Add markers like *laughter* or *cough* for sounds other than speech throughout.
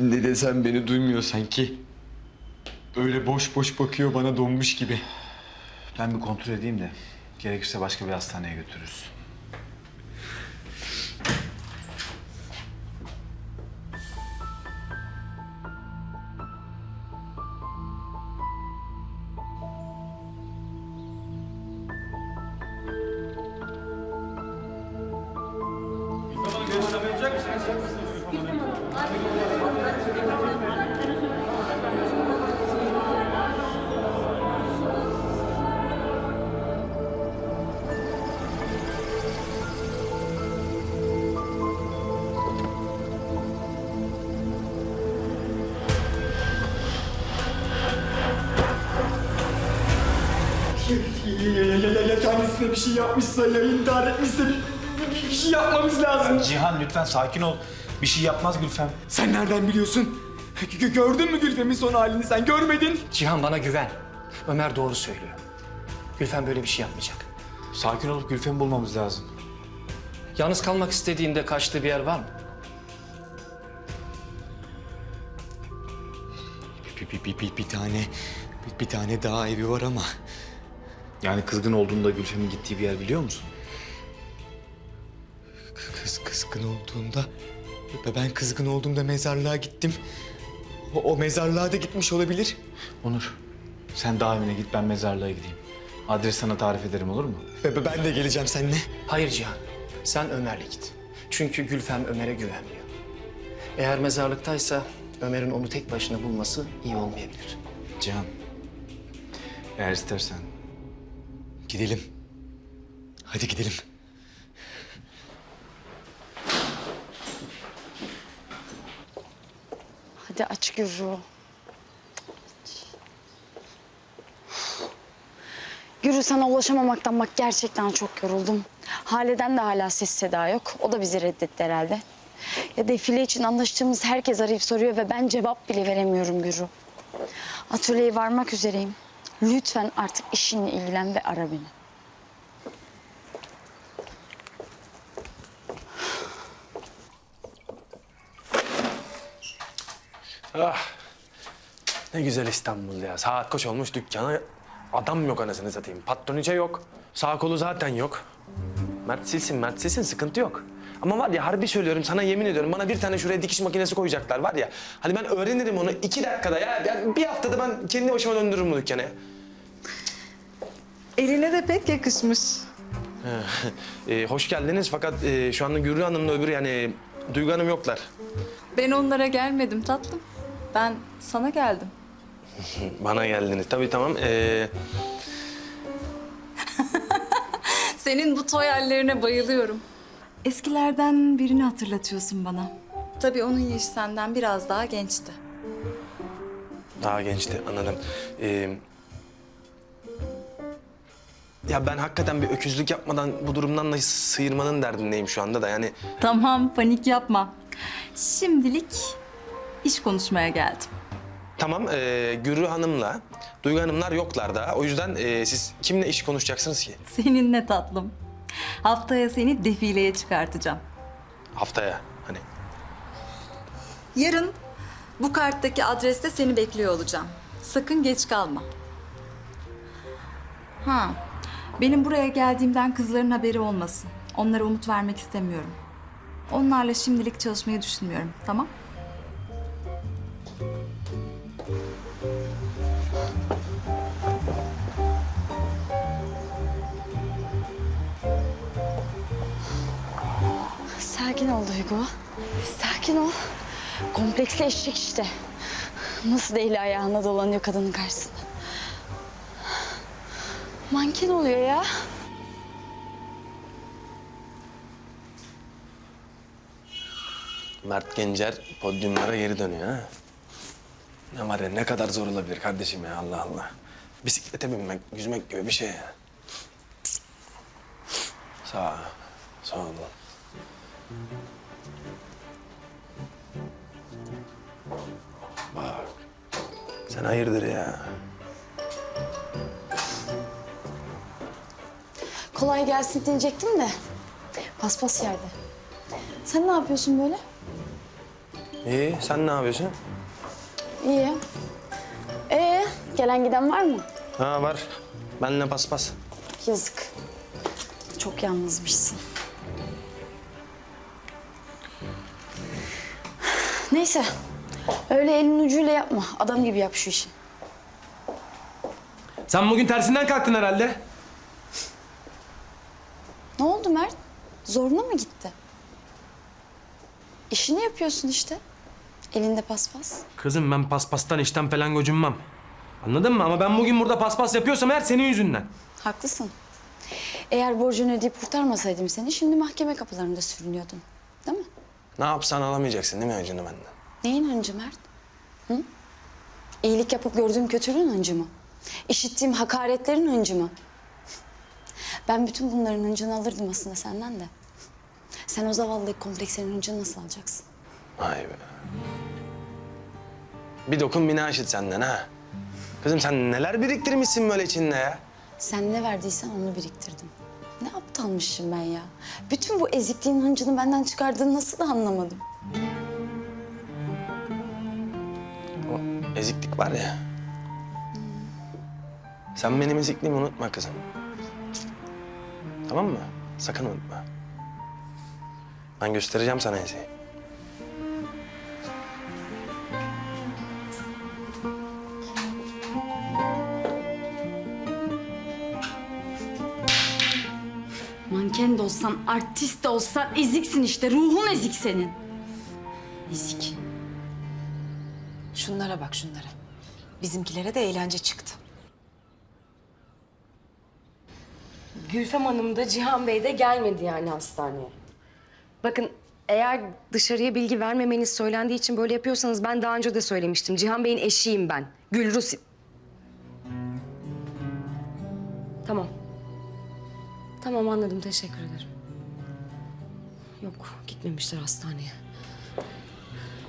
Ne desem beni duymuyor sanki. Öyle boş boş bakıyor bana donmuş gibi. Ben bir kontrol edeyim de gerekirse başka bir hastaneye götürürüz. Ya, kendisine bir şey yapmışsa ya intihar etmişse bir, bir, bir şey yapmamız lazım. Cihan lütfen sakin ol. Bir şey yapmaz Gülfem. Sen nereden biliyorsun? Gö- gördün mü Gülfem'in son halini sen görmedin. Cihan bana güven. Ömer doğru söylüyor. Gülfem böyle bir şey yapmayacak. Sakin olup Gülfem'i bulmamız lazım. Yalnız kalmak istediğinde kaçtığı bir yer var mı? Bir, bir, bir, bir, bir tane bir, bir tane daha evi var ama Yani kızgın olduğunda Gülfem'in gittiği bir yer biliyor musun? kız kızgın olduğunda ben kızgın olduğumda mezarlığa gittim. O, o mezarlığa da gitmiş olabilir. Onur, sen daha evine git ben mezarlığa gideyim. Adres sana tarif ederim olur mu? Ve ben de geleceğim seninle. Hayır Cihan. Sen Ömer'le git. Çünkü Gülfem Ömer'e güvenmiyor. Eğer mezarlıktaysa Ömer'in onu tek başına bulması iyi olmayabilir. Cihan, eğer istersen Gidelim. Hadi gidelim. Hadi aç Gürru. Gürü sana ulaşamamaktan bak gerçekten çok yoruldum. Haleden de hala ses seda yok. O da bizi reddetti herhalde. Ya defile için anlaştığımız herkes arayıp soruyor ve ben cevap bile veremiyorum Gürü. Atölyeye varmak üzereyim. Lütfen artık işinle ilgilen ve ara beni. Ne güzel İstanbul ya. Saat kaç olmuş dükkana adam yok anasını satayım. Patroniçe yok. Sağ kolu zaten yok. Mert silsin, Mert silsin sıkıntı yok. Ama var ya harbi söylüyorum sana yemin ediyorum bana bir tane şuraya dikiş makinesi koyacaklar var ya. Hani ben öğrenirim onu iki dakikada ya. ya bir haftada ben kendi başıma döndürürüm bu dükkanı. Eline de pek yakışmış. Ee, *laughs* hoş geldiniz fakat e, şu anda Gürrü Hanım'la öbürü yani Duygu Hanım yoklar. Ben onlara gelmedim tatlım. Ben sana geldim. *laughs* Bana geldiniz. Tabii tamam. Ee, *laughs* Senin bu toy hallerine bayılıyorum. Eskilerden birini hatırlatıyorsun bana. Tabii onun yaşı senden biraz daha gençti. Daha gençti anladım. Ee, ya ben hakikaten bir öküzlük yapmadan bu durumdan da sıyırmanın derdindeyim şu anda da yani. Tamam panik yapma. Şimdilik iş konuşmaya geldim. Tamam ee, Gürü Hanım'la Duygu Hanımlar yoklar daha. O yüzden ee, siz kimle iş konuşacaksınız ki? Seninle tatlım. Haftaya seni defileye çıkartacağım. Haftaya hani. Yarın bu karttaki adreste seni bekliyor olacağım. Sakın geç kalma. Ha, benim buraya geldiğimden kızların haberi olmasın. Onlara umut vermek istemiyorum. Onlarla şimdilik çalışmayı düşünmüyorum, tamam? Sakin ol Duygu. Sakin ol. Kompleksli eşek işte. Nasıl değil ayağına dolanıyor kadının karşısında. Manken oluyor ya. Mert Gencer podyumlara geri dönüyor ha. Ne var ya ne kadar zor olabilir kardeşim ya Allah Allah. Bisiklete binmek, yüzmek gibi bir şey ya. Sağ. Sağ ol. Bak. Sen hayırdır ya? Kolay gelsin diyecektim de. Paspas yerde. Sen ne yapıyorsun böyle? İyi, sen ne yapıyorsun? İyi. Ee, gelen giden var mı? Ha var. Benle paspas. Yazık. Çok yalnızmışsın. Neyse. Öyle elin ucuyla yapma. Adam gibi yap şu işi. Sen bugün tersinden kalktın herhalde. Ne oldu Mert? Zoruna mı gitti? İşini yapıyorsun işte. Elinde paspas. Kızım ben paspastan işten falan gocunmam. Anladın mı? Ama ben bugün burada paspas yapıyorsam her senin yüzünden. Haklısın. Eğer borcunu ödeyip kurtarmasaydım seni şimdi mahkeme kapılarında sürünüyordun. Değil mi? Ne yapsan alamayacaksın değil mi öcünü benden? Neyin hıncı Mert? Hı? İyilik yapıp gördüğüm kötülüğün hıncı mı? İşittiğim hakaretlerin hıncı mı? Ben bütün bunların hıncını alırdım aslında senden de. Sen o zavallı komplekslerin hıncını nasıl alacaksın? Vay be. Bir dokun bina işit senden ha. Kızım sen neler biriktirmişsin böyle içinde ya? Sen ne verdiysen onu biriktirdim. Ne aptalmışım ben ya. Bütün bu ezikliğin hıncını benden çıkardığını nasıl da anlamadım. O eziklik var ya. Sen benim ezikliğimi unutma kızım. Tamam mı? Sakın unutma. Ben göstereceğim sana eziği. Manken de olsan, artist de olsan eziksin işte. Ruhun ezik senin. Ezik. Şunlara bak şunlara. Bizimkilere de eğlence çıktı. Gülfem Hanım da Cihan Bey de gelmedi yani hastaneye. Bakın eğer dışarıya bilgi vermemeniz söylendiği için böyle yapıyorsanız ben daha önce de söylemiştim. Cihan Bey'in eşiyim ben. Gülrus. Tamam. Tamam anladım teşekkür ederim. Yok gitmemişler hastaneye.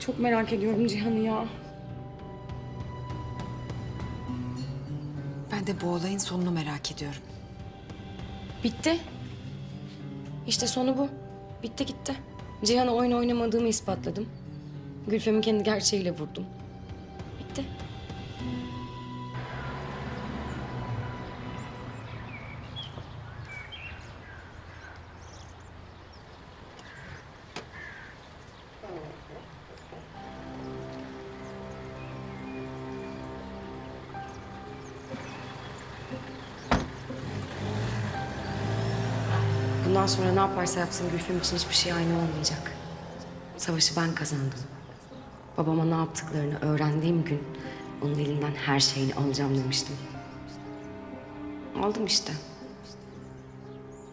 Çok merak ediyorum Cihan'ı ya. Ben de bu olayın sonunu merak ediyorum. Bitti. İşte sonu bu. Bitti gitti. Cihan'a oyun oynamadığımı ispatladım. Gülfem'i kendi gerçeğiyle vurdum. Bitti. Bundan sonra ne yaparsa yapsın Gülfem için hiçbir şey aynı olmayacak. Savaşı ben kazandım. Babama ne yaptıklarını öğrendiğim gün onun elinden her şeyini alacağım demiştim. Aldım işte.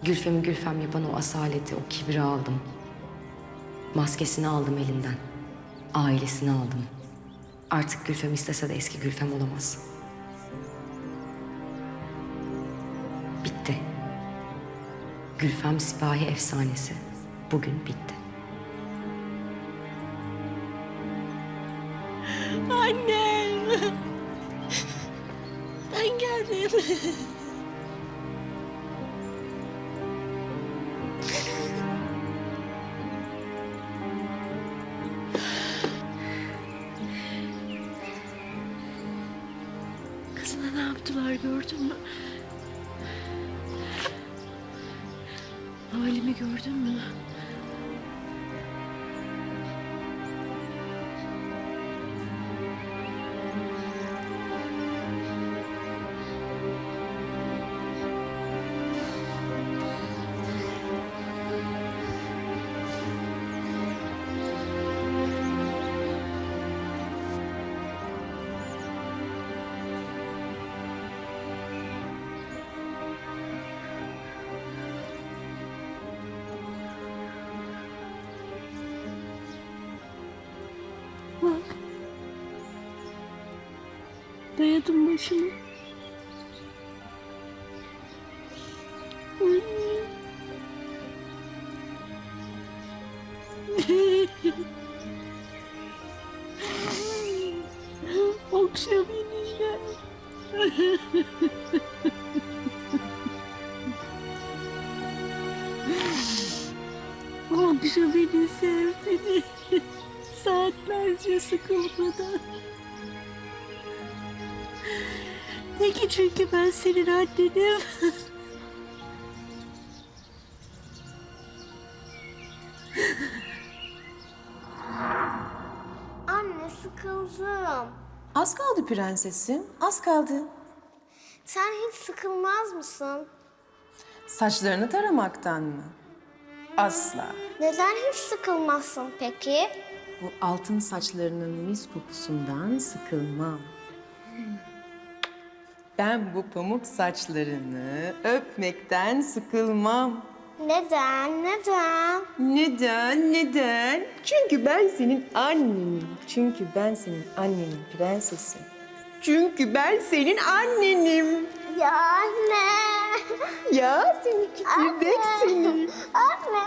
Gülfem'i Gülfem yapan o asaleti, o kibri aldım. Maskesini aldım elinden. Ailesini aldım. Artık Gülfem istese de eski Gülfem olamaz. Gülfem Sipahi efsanesi bugün bitti. Annem. Ben geldim. Kızına ne yaptılar gördün mü? Halimi gördün mü? Dayadım başımı. Akşam ineceğim. Akşam beni sev beni. saatlerce sıkılmadan. Peki çünkü ben senin annenim. Anne sıkıldım. Az kaldı prensesim, az kaldı. Sen hiç sıkılmaz mısın? Saçlarını taramaktan mı? Asla. Neden hiç sıkılmazsın peki? Bu altın saçlarının mis kokusundan sıkılmam. Ben bu pamuk saçlarını öpmekten sıkılmam. Neden? Neden? Neden? Neden? Çünkü ben senin annenim. Çünkü ben senin annenin prensesim. Çünkü ben senin annenim. Ya anne. Ya seni çekirdek seni. Anne.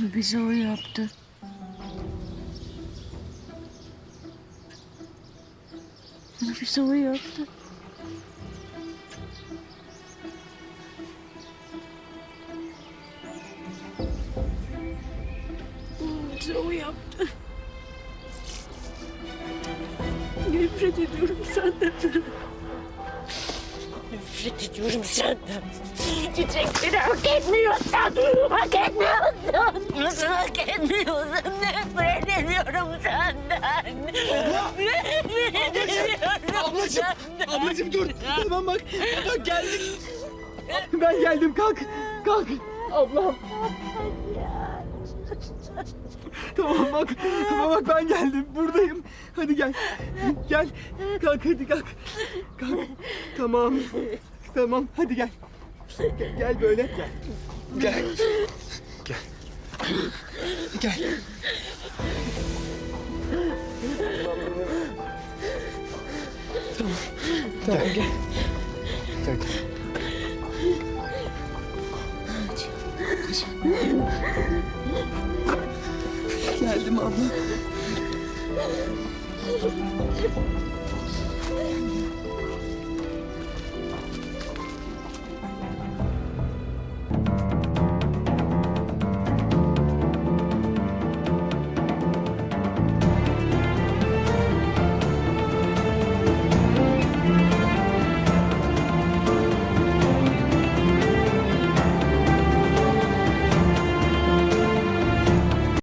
Bunu bize o yaptı. Bunu bize o yaptı. Bunu bize o yaptı. Nefret ediyorum senden. Nefret ediyorum senden. Çiçekleri hak etmiyorsun. Hak etmiyorsun. Nasıl hak etmiyorsun? Nefret ediyorum senden. Nefret ediyorum senden. Ablacığım dur. Tamam bak. Bak geldik. Ben geldim kalk. Kalk. Ablam. Tamam bak. Tamam bak ben geldim. Buradayım. Hadi gel. Gel. Kalk hadi kalk. Kalk. Tamam. Tamam hadi gel. Gel, gel böyle. Gel. Gel. Gel. Tamam. Tamam gel. Gel. Geldim abla.